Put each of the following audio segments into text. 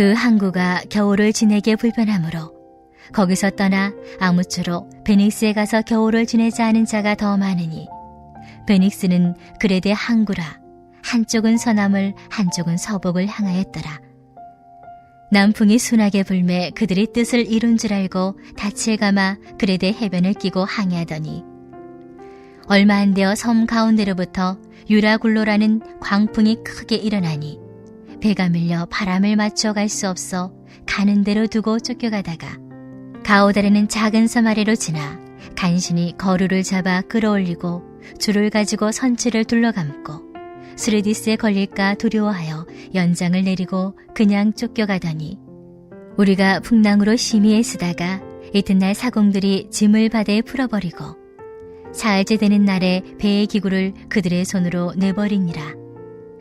그 항구가 겨울을 지내기에 불편하므로 거기서 떠나 아무쪼록 베닉스에 가서 겨울을 지내자 하는 자가 더 많으니 베닉스는 그레데 항구라 한쪽은 서남을 한쪽은 서북을 향하였더라. 남풍이 순하게 불매 그들이 뜻을 이룬 줄 알고 닻을 감아 그레데 해변을 끼고 항해하더니 얼마 안 되어 섬 가운데로부터 유라굴로라는 광풍이 크게 일어나니 배가 밀려 바람을 맞춰 갈 수 없어 가는 대로 두고 쫓겨가다가 가오다르는 작은 섬 아래로 지나 간신히 거루를 잡아 끌어올리고 줄을 가지고 선체를 둘러감고 스레디스에 걸릴까 두려워하여 연장을 내리고 그냥 쫓겨가더니 우리가 풍랑으로 심히 애쓰다가 이튿날 사공들이 짐을 바다에 풀어버리고 사흘째 되는 날에 배의 기구를 그들의 손으로 내버리니라.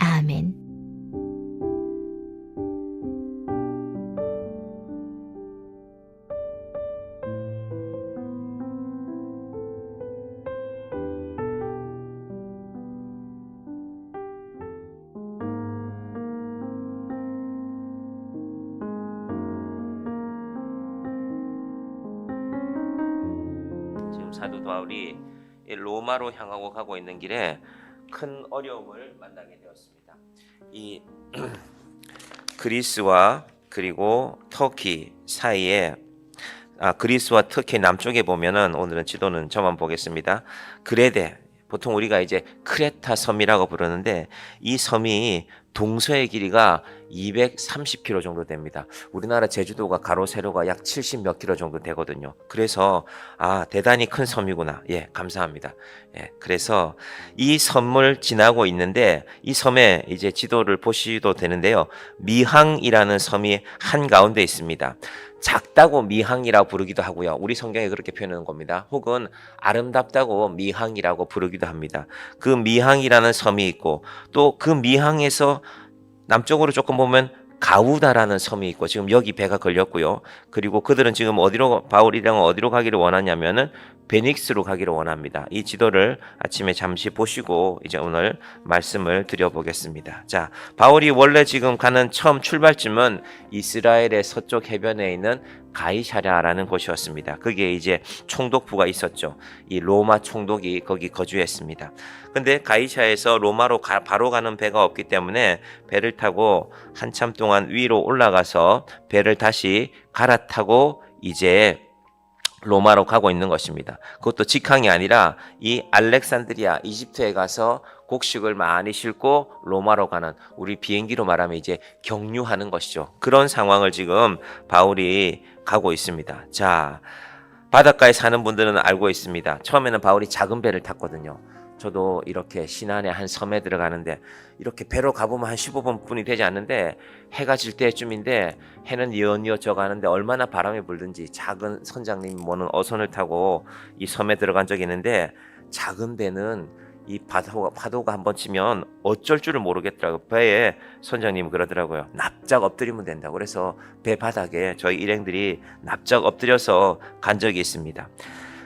아멘. 사도 바울이 이 로마로 향하고 가고 있는 길에 큰 어려움을 만나게 되었습니다. 이 그리스와 그리고 터키 사이에 아, 그리스와 터키 남쪽에 보면은 오늘은 지도는 저만 보겠습니다. 그레데 보통 우리가 이제 크레타 섬이라고 부르는데 이 섬이 동서의 길이가 230km 정도 됩니다. 우리나라 제주도가 가로 세로가 약 70 몇 킬로 정도 되거든요. 그래서 아 대단히 큰 섬이구나. 예, 감사합니다. 예, 그래서 이 섬을 지나고 있는데 이 섬에 이제 지도를 보시도 되는데요. 미항이라는 섬이 한 가운데 있습니다. 작다고 미항이라고 부르기도 하고요. 우리 성경에 그렇게 표현하는 겁니다. 혹은 아름답다고 미항이라고 부르기도 합니다. 그 미항이라는 섬이 있고 또 그 미항에서 남쪽으로 조금 보면 가우다라는 섬이 있고 지금 여기 배가 걸렸고요. 그리고 그들은 지금 어디로 바울이랑 어디로 가기를 원하냐면은 베닉스로 가기를 원합니다. 이 지도를 아침에 잠시 보시고 이제 오늘 말씀을 드려보겠습니다. 자, 바울이 원래 지금 가는 처음 출발점은 이스라엘의 서쪽 해변에 있는 가이샤랴라는 곳이었습니다. 그게 이제 총독부가 있었죠. 이 로마 총독이 거기 거주했습니다. 근데 가이샤에서 로마로 가, 바로 가는 배가 없기 때문에 배를 타고 한참 동안 위로 올라가서 배를 다시 갈아타고 이제 로마로 가고 있는 것입니다. 그것도 직항이 아니라 이 알렉산드리아 이집트에 가서 곡식을 많이 싣고 로마로 가는 우리 비행기로 말하면 이제 경유하는 것이죠. 그런 상황을 지금 바울이 가고 있습니다. 자, 바닷가에 사는 분들은 알고 있습니다. 처음에는 바울이 작은 배를 탔거든요. 저도 이렇게 신안의 한 섬에 들어가는데 이렇게 배로 가보면 한 15분 분이 되지 않는데 해가 질 때쯤인데 해는 이어니어져 가는데 얼마나 바람이 불든지 작은 선장님 모는 어선을 타고 이 섬에 들어간 적이 있는데 작은 배는 이 파도가, 파도가 한 번 치면 어쩔 줄을 모르겠더라고요. 배에 선장님 그러더라고요. 납작 엎드리면 된다고. 그래서 배 바닥에 저희 일행들이 납작 엎드려서 간 적이 있습니다.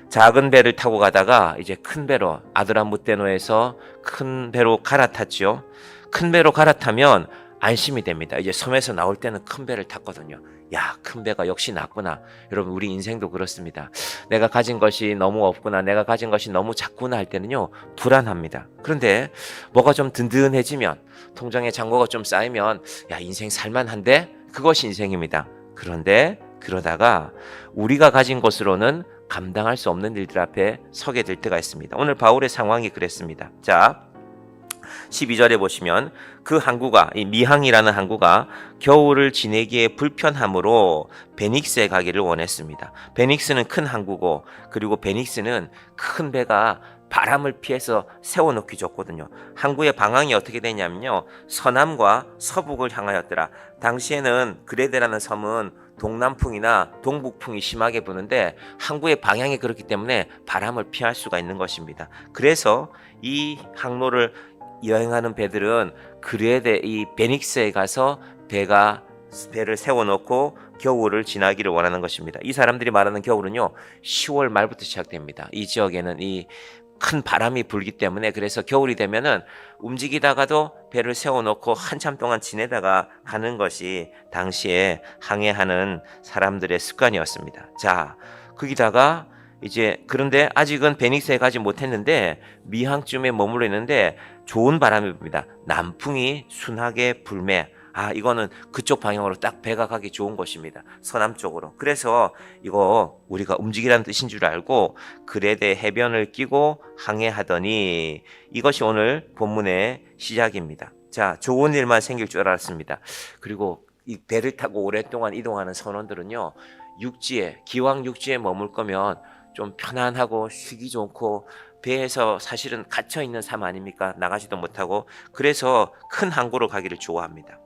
작은 배를 타고 가다가 이제 큰 배로 아드라무테노에서 큰 배로 갈아탔지요. 큰 배로 갈아타면 안심이 됩니다. 이제 섬에서 나올 때는 큰 배를 탔거든요. 야, 큰 배가 역시 낫구나. 여러분, 우리 인생도 그렇습니다. 내가 가진 것이 너무 없구나. 내가 가진 것이 너무 작구나 할 때는요, 불안합니다. 그런데 뭐가 좀 든든해지면, 통장에 잔고가 좀 쌓이면, 야, 인생 살만한데? 그것이 인생입니다. 그런데 그러다가 우리가 가진 것으로는 감당할 수 없는 일들 앞에 서게 될 때가 있습니다. 오늘 바울의 상황이 그랬습니다. 자, 12절에 보시면 그 항구가 이 미항이라는 항구가 겨울을 지내기에 불편함으로 베닉스에 가기를 원했습니다. 베닉스는 큰 항구고 그리고 베닉스는 큰 배가 바람을 피해서 세워놓기 좋거든요. 항구의 방향이 어떻게 되냐면요. 서남과 서북을 향하였더라. 당시에는 그레데라는 섬은 동남풍이나 동북풍이 심하게 부는데 항구의 방향이 그렇기 때문에 바람을 피할 수가 있는 것입니다. 그래서 이 항로를 여행하는 배들은 그레데 이 베닉스에 가서 배가 배를 세워놓고 겨울을 지나기를 원하는 것입니다. 이 사람들이 말하는 겨울은요, 10월 말부터 시작됩니다. 이 지역에는 이 큰 바람이 불기 때문에 그래서 겨울이 되면은 움직이다가도 배를 세워놓고 한참 동안 지내다가 가는 것이 당시에 항해하는 사람들의 습관이었습니다. 자, 거기다가 이제 그런데 아직은 베닉스에 가지 못했는데 미항쯤에 머물러 있는데 좋은 바람이 붑니다. 남풍이 순하게 불매. 아, 이거는 그쪽 방향으로 딱 배가 가기 좋은 곳입니다. 서남 쪽으로. 그래서 이거 우리가 움직이라는 뜻인 줄 알고 그레데 해변을 끼고 항해하더니 이것이 오늘 본문의 시작입니다. 자, 좋은 일만 생길 줄 알았습니다. 그리고 이 배를 타고 오랫동안 이동하는 선원들은요, 육지에, 기왕 육지에 머물 거면 좀 편안하고 쉬기 좋고 배에서 사실은 갇혀 있는 삶 아닙니까? 나가지도 못하고 그래서 큰 항구로 가기를 좋아합니다.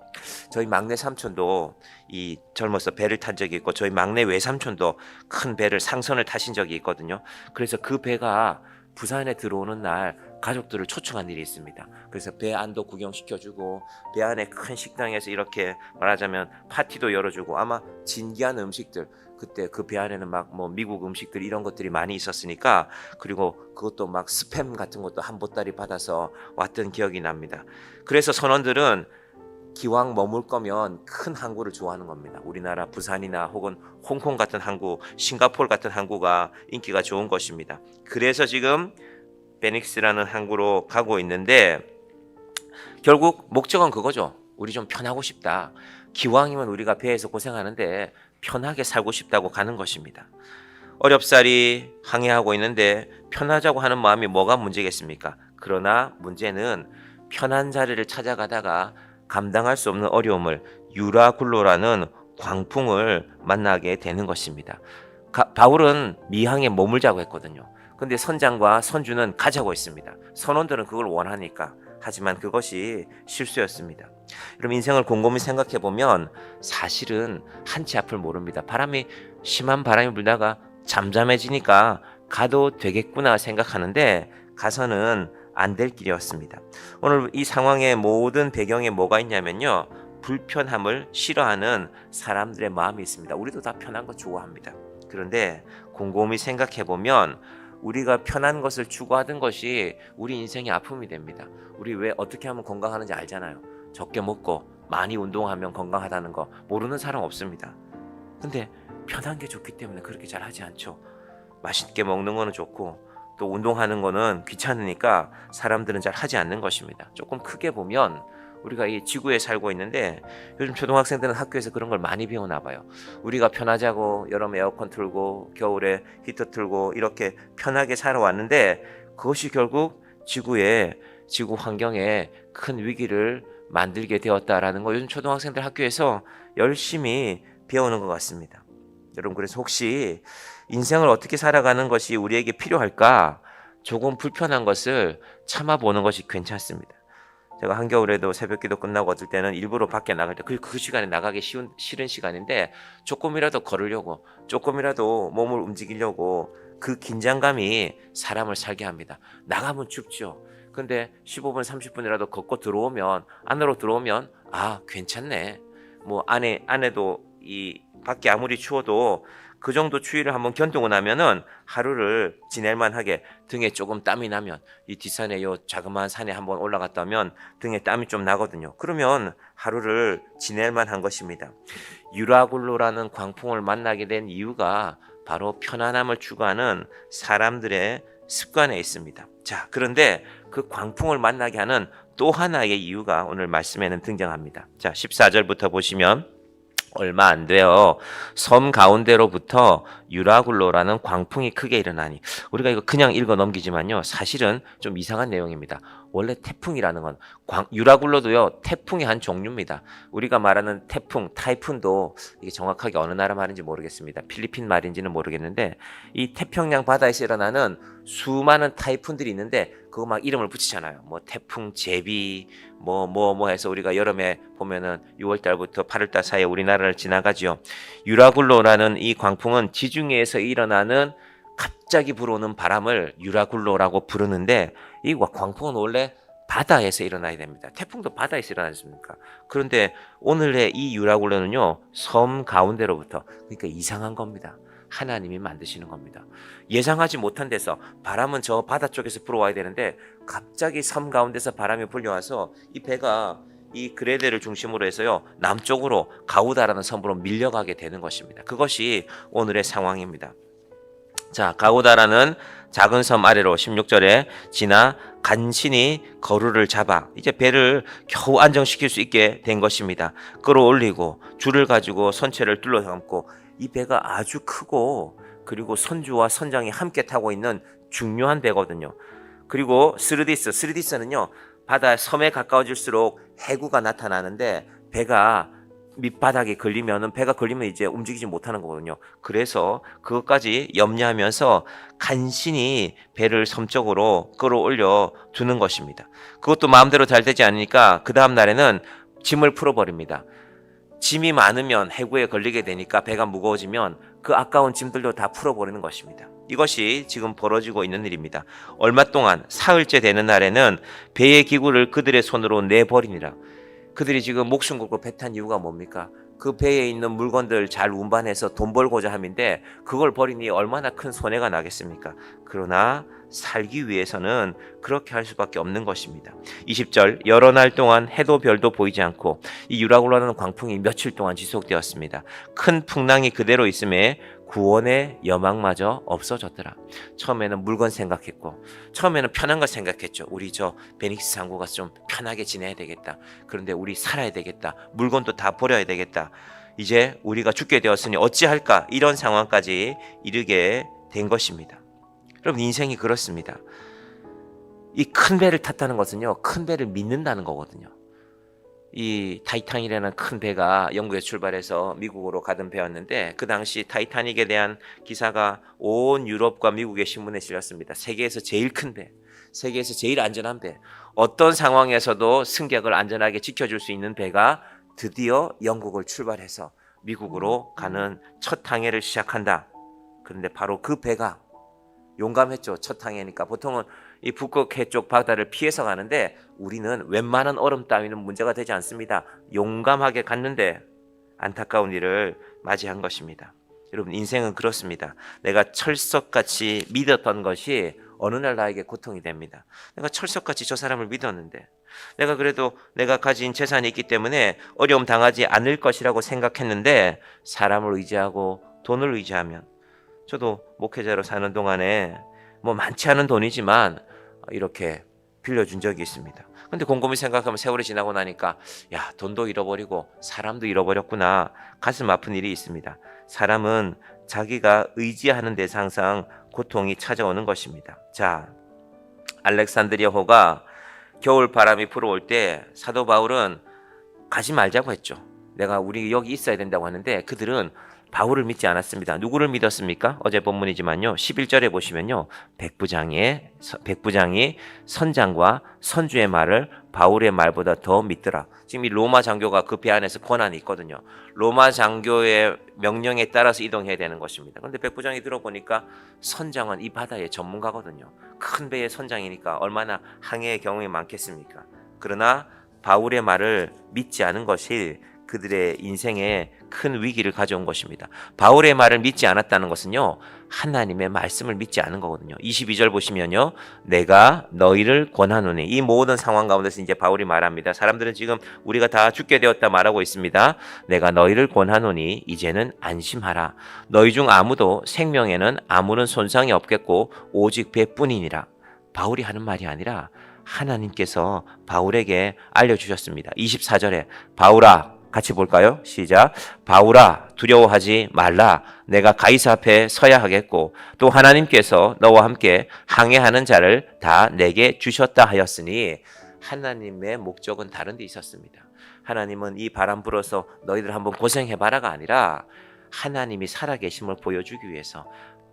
저희 막내 삼촌도 이 젊어서 배를 탄 적이 있고 저희 막내 외삼촌도 큰 배를 상선을 타신 적이 있거든요. 그래서 그 배가 부산에 들어오는 날 가족들을 초청한 일이 있습니다. 그래서 배 안도 구경시켜주고 배 안에 큰 식당에서 이렇게 말하자면 파티도 열어주고 아마 진기한 음식들 그때 그 배 안에는 막 뭐 미국 음식들 이런 것들이 많이 있었으니까 그리고 그것도 막 스팸 같은 것도 한 보따리 받아서 왔던 기억이 납니다. 그래서 선원들은 기왕 머물 거면 큰 항구를 좋아하는 겁니다. 우리나라 부산이나 혹은 홍콩 같은 항구, 싱가포르 같은 항구가 인기가 좋은 것입니다. 그래서 지금 베닉스라는 항구로 가고 있는데 결국 목적은 그거죠. 우리 좀 편하고 싶다. 기왕이면 우리가 배에서 고생하는데 편하게 살고 싶다고 가는 것입니다. 어렵사리 항해하고 있는데 편하자고 하는 마음이 뭐가 문제겠습니까? 그러나 문제는 편한 자리를 찾아가다가 감당할 수 없는 어려움을 유라굴로라는 광풍을 만나게 되는 것입니다. 가- 바울은 미항에 머물자고 했거든요. 근데 선장과 선주는 가자고 했습니다. 선원들은 그걸 원하니까. 하지만 그것이 실수였습니다. 여러분 인생을 곰곰이 생각해 보면 사실은 한치 앞을 모릅니다. 바람이 심한 바람이 불다가 잠잠해지니까 가도 되겠구나 생각하는데 가서는 안 될 길이었습니다. 오늘 이 상황의 모든 배경에 뭐가 있냐면요. 불편함을 싫어하는 사람들의 마음이 있습니다. 우리도 다 편한 거 좋아합니다. 그런데 곰곰이 생각해 보면 우리가 편한 것을 추구하던 것이 우리 인생의 아픔이 됩니다. 우리 왜 어떻게 하면 건강하는지 알잖아요. 적게 먹고 많이 운동하면 건강하다는 거 모르는 사람 없습니다. 근데 편한 게 좋기 때문에 그렇게 잘 하지 않죠. 맛있게 먹는 거는 좋고 또 운동하는 거는 귀찮으니까 사람들은 잘 하지 않는 것입니다. 조금 크게 보면 우리가 이 지구에 살고 있는데 요즘 초등학생들은 학교에서 그런 걸 많이 배우나 봐요. 우리가 편하자고 여름에 에어컨 틀고 겨울에 히터 틀고 이렇게 편하게 살아왔는데 그것이 결국 지구에 지구 환경에 큰 위기를 만들게 되었다라는 거 요즘 초등학생들 학교에서 열심히 배우는 것 같습니다. 여러분 그래서 혹시 인생을 어떻게 살아가는 것이 우리에게 필요할까? 조금 불편한 것을 참아보는 것이 괜찮습니다. 제가 한겨울에도 새벽기도 끝나고 어떨 때는 일부러 밖에 나갈 때그 그 시간에 나가기 쉬운 싫은 시간인데 조금이라도 걸으려고 조금이라도 몸을 움직이려고 그 긴장감이 사람을 살게 합니다. 나가면 춥죠. 근데 15분 30분이라도 걷고 들어오면 안으로 들어오면 아 괜찮네. 뭐 안에 안에도 이 밖에 아무리 추워도 그 정도 추위를 한번 견디고 나면은 하루를 지낼 만 하게 등에 조금 땀이 나면 이 뒷산에 요 자그마한 산에 한번 올라갔다면 등에 땀이 좀 나거든요. 그러면 하루를 지낼 만 한 것입니다. 유라굴로라는 광풍을 만나게 된 이유가 바로 편안함을 추구하는 사람들의 습관에 있습니다. 자, 그런데 그 광풍을 만나게 하는 또 하나의 이유가 오늘 말씀에는 등장합니다. 자, 14절부터 보시면 얼마 안 돼요. 섬 가운데로부터 유라굴로라는 광풍이 크게 일어나니 우리가 이거 그냥 읽어 넘기지만요. 사실은 좀 이상한 내용입니다. 원래 태풍이라는 건 광, 유라굴로도요. 태풍의 한 종류입니다. 우리가 말하는 태풍, 타이푼도 이게 정확하게 어느 나라 말인지 모르겠습니다. 필리핀 말인지는 모르겠는데 이 태평양 바다에서 일어나는 수많은 타이푼들이 있는데 그거 막 이름을 붙이잖아요. 뭐 태풍 제비 뭐 뭐뭐 해서 우리가 여름에 보면은 6월 달부터 8월 달 사이에 우리나라를 지나가지요. 유라굴로라는 이 광풍은 지중해에서 일어나는 갑자기 불어오는 바람을 유라굴로라고 부르는데 이 광풍은 원래 바다에서 일어나야 됩니다. 태풍도 바다에서 일어나습니까? 그런데 오늘의 이 유라굴로는요 섬 가운데로부터 그러니까 이상한 겁니다. 하나님이 만드시는 겁니다. 예상하지 못한 데서 바람은 저 바다 쪽에서 불어와야 되는데 갑자기 섬 가운데서 바람이 불려와서 이 배가 이 그레데를 중심으로 해서요 남쪽으로 가우다라는 섬으로 밀려가게 되는 것입니다. 그것이 오늘의 상황입니다. 자 가우다라는 작은 섬 아래로 16절에 지나 간신히 거루를 잡아 이제 배를 겨우 안정시킬 수 있게 된 것입니다. 끌어올리고 줄을 가지고 선체를 둘러감고 이 배가 아주 크고 그리고 선주와 선장이 함께 타고 있는 중요한 배거든요. 그리고 스르디스, 스르디스는요 바다 섬에 가까워질수록 해구가 나타나는데 배가 밑바닥에 걸리면은 배가 걸리면 이제 움직이지 못하는 거거든요. 그래서 그것까지 염려하면서 간신히 배를 섬쪽으로 끌어올려 두는 것입니다. 그것도 마음대로 잘 되지 않으니까 그 다음 날에는 짐을 풀어버립니다. 짐이 많으면 해구에 걸리게 되니까 배가 무거워지면 그 아까운 짐들도 다 풀어버리는 것입니다. 이것이 지금 벌어지고 있는 일입니다. 얼마 동안 사흘째 되는 날에는 배의 기구를 그들의 손으로 내버리니라. 그들이 지금 목숨 걸고 배 탄 이유가 뭡니까? 그 배에 있는 물건들 잘 운반해서 돈 벌고자 함인데 그걸 버리니 얼마나 큰 손해가 나겠습니까? 그러나 살기 위해서는 그렇게 할 수밖에 없는 것입니다. 20절 여러 날 동안 해도 별도 보이지 않고 이 유라굴라는 광풍이 며칠 동안 지속되었습니다. 큰 풍랑이 그대로 있음에 구원의 여망마저 없어졌더라. 처음에는 물건 생각했고 처음에는 편한 거 생각했죠. 우리 저 베닉스 상고가 좀 편하게 지내야 되겠다. 그런데 우리 살아야 되겠다. 물건도 다 버려야 되겠다. 이제 우리가 죽게 되었으니 어찌할까? 이런 상황까지 이르게 된 것입니다. 여러분 인생이 그렇습니다. 이 큰 배를 탔다는 것은요. 큰 배를 믿는다는 거거든요. 이 타이탄이라는 큰 배가 영국에서 출발해서 미국으로 가던 배였는데 그 당시 타이타닉에 대한 기사가 온 유럽과 미국의 신문에 실렸습니다. 세계에서 제일 큰 배, 세계에서 제일 안전한 배. 어떤 상황에서도 승객을 안전하게 지켜줄 수 있는 배가 드디어 영국을 출발해서 미국으로 가는 첫 항해를 시작한다. 그런데 바로 그 배가 용감했죠. 첫 항해니까 보통은 이 북극해 쪽 바다를 피해서 가는데 우리는 웬만한 얼음 따위는 문제가 되지 않습니다. 용감하게 갔는데 안타까운 일을 맞이한 것입니다. 여러분 인생은 그렇습니다. 내가 철석같이 믿었던 것이 어느 날 나에게 고통이 됩니다. 내가 철석같이 저 사람을 믿었는데 내가 그래도 내가 가진 재산이 있기 때문에 어려움 당하지 않을 것이라고 생각했는데 사람을 의지하고 돈을 의지하면 저도 목회자로 사는 동안에 뭐 많지 않은 돈이지만 이렇게 빌려준 적이 있습니다. 근데 곰곰이 생각하면 세월이 지나고 나니까 야 돈도 잃어버리고 사람도 잃어버렸구나 가슴 아픈 일이 있습니다. 사람은 자기가 의지하는 데서 항상 고통이 찾아오는 것입니다. 자 알렉산드리아호가 겨울 바람이 불어올 때 사도 바울은 가지 말자고 했죠. 내가 우리 여기 있어야 된다고 하는데 그들은 바울을 믿지 않았습니다. 누구를 믿었습니까? 어제 본문이지만요. 11절에 보시면요. 백부장의 백부장이 선장과 선주의 말을 바울의 말보다 더 믿더라. 지금 이 로마 장교가 그 배 안에서 권한이 있거든요. 로마 장교의 명령에 따라서 이동해야 되는 것입니다. 그런데 백부장이 들어보니까 선장은 이 바다의 전문가거든요. 큰 배의 선장이니까 얼마나 항해의 경험이 많겠습니까? 그러나 바울의 말을 믿지 않은 것이 그들의 인생에 큰 위기를 가져온 것입니다. 바울의 말을 믿지 않았다는 것은요, 하나님의 말씀을 믿지 않은 거거든요. 22절 보시면요, 내가 너희를 권하노니 이 모든 상황 가운데서 이제 바울이 말합니다. 사람들은 지금 우리가 다 죽게 되었다 말하고 있습니다. 내가 너희를 권하노니 이제는 안심하라. 너희 중 아무도 생명에는 아무런 손상이 없겠고 오직 배뿐이니라. 바울이 하는 말이 아니라 하나님께서 바울에게 알려주셨습니다. 24절에 바울아 같이 볼까요? 시작. 바울아, 두려워하지 말라. 내가 가이사 앞에 서야 하겠고, 또 하나님께서 너와 함께 항해하는 자를 다 내게 주셨다 하였으니, 하나님의 목적은 다른 데 있었습니다. 하나님은 이 바람 불어서 너희들 한번 고생해 봐라가 아니라, 하나님이 살아계심을 보여주기 위해서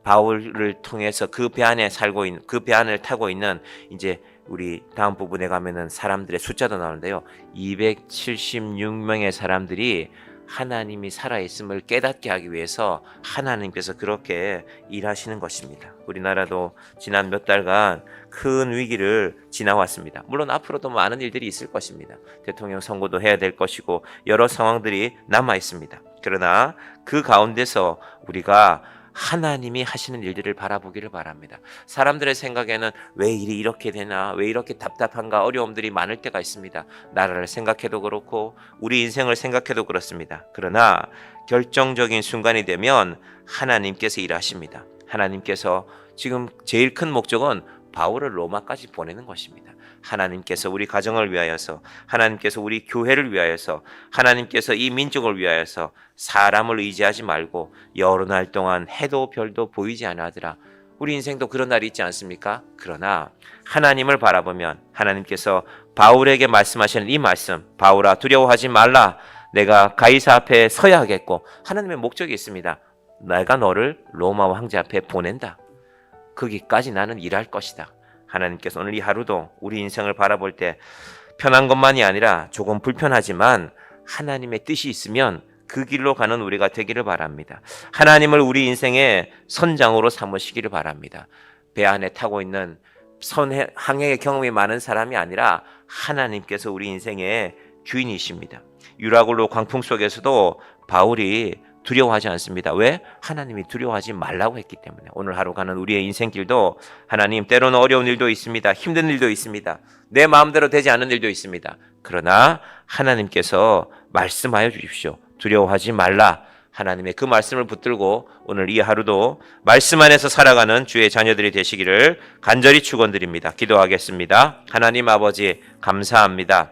바울을 통해서 그 배 안에 살고 있는 그 배 안을 타고 있는 이제 우리 다음 부분에 가면은 사람들의 숫자도 나오는데요. 276명의 사람들이 하나님이 살아있음을 깨닫게 하기 위해서 하나님께서 그렇게 일하시는 것입니다. 우리나라도 지난 몇 달간 큰 위기를 지나왔습니다. 물론 앞으로도 많은 일들이 있을 것입니다. 대통령 선거도 해야 될 것이고 여러 상황들이 남아 있습니다. 그러나 그 가운데서 우리가 하나님이 하시는 일들을 바라보기를 바랍니다. 사람들의 생각에는 왜 일이 이렇게 되나, 왜 이렇게 답답한가, 어려움들이 많을 때가 있습니다. 나라를 생각해도 그렇고, 우리 인생을 생각해도 그렇습니다. 그러나 결정적인 순간이 되면 하나님께서 일하십니다. 하나님께서 지금 제일 큰 목적은 바울을 로마까지 보내는 것입니다. 하나님께서 우리 가정을 위하여서, 하나님께서 우리 교회를 위하여서, 하나님께서 이 민족을 위하여서 사람을 의지하지 말고 여러 날 동안 해도 별도 보이지 않으더라. 우리 인생도 그런 날이 있지 않습니까? 그러나 하나님을 바라보면 하나님께서 바울에게 말씀하시는 이 말씀, 바울아 두려워하지 말라. 내가 가이사 앞에 서야 하겠고 하나님의 목적이 있습니다. 내가 너를 로마 황제 앞에 보낸다. 거기까지 나는 일할 것이다. 하나님께서 오늘 이 하루도 우리 인생을 바라볼 때 편한 것만이 아니라 조금 불편하지만 하나님의 뜻이 있으면 그 길로 가는 우리가 되기를 바랍니다. 하나님을 우리 인생의 선장으로 삼으시기를 바랍니다. 배 안에 타고 있는 선해, 항해의 경험이 많은 사람이 아니라 하나님께서 우리 인생의 주인이십니다. 유라굴로 광풍 속에서도 바울이 두려워하지 않습니다. 왜? 하나님이 두려워하지 말라고 했기 때문에. 오늘 하루 가는 우리의 인생길도 하나님 때로는 어려운 일도 있습니다. 힘든 일도 있습니다. 내 마음대로 되지 않는 일도 있습니다. 그러나 하나님께서 말씀하여 주십시오. 두려워하지 말라. 하나님의 그 말씀을 붙들고 오늘 이 하루도 말씀 안에서 살아가는 주의 자녀들이 되시기를 간절히 축원드립니다. 기도하겠습니다. 하나님 아버지 감사합니다.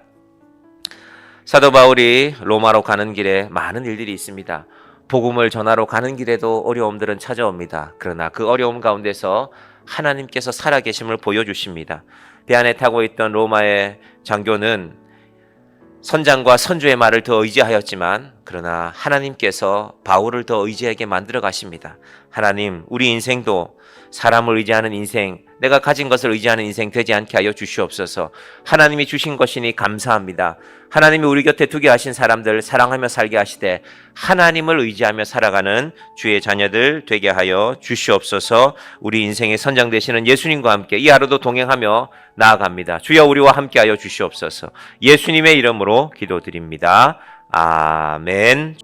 사도 바울이 로마로 가는 길에 많은 일들이 있습니다. 복음을 전하러 가는 길에도 어려움들은 찾아옵니다. 그러나 그 어려움 가운데서 하나님께서 살아계심을 보여주십니다. 배 안에 타고 있던 로마의 장교는 선장과 선주의 말을 더 의지하였지만 그러나 하나님께서 바울을 더 의지하게 만들어 가십니다. 하나님, 우리 인생도 사람을 의지하는 인생, 내가 가진 것을 의지하는 인생 되지 않게 하여 주시옵소서. 하나님이 주신 것이니 감사합니다. 하나님이 우리 곁에 두게 하신 사람들 사랑하며 살게 하시되 하나님을 의지하며 살아가는 주의 자녀들 되게 하여 주시옵소서. 우리 인생의 선장 되시는 예수님과 함께 이 하루도 동행하며 나아갑니다. 주여 우리와 함께 하여 주시옵소서. 예수님의 이름으로 기도드립니다. 아멘.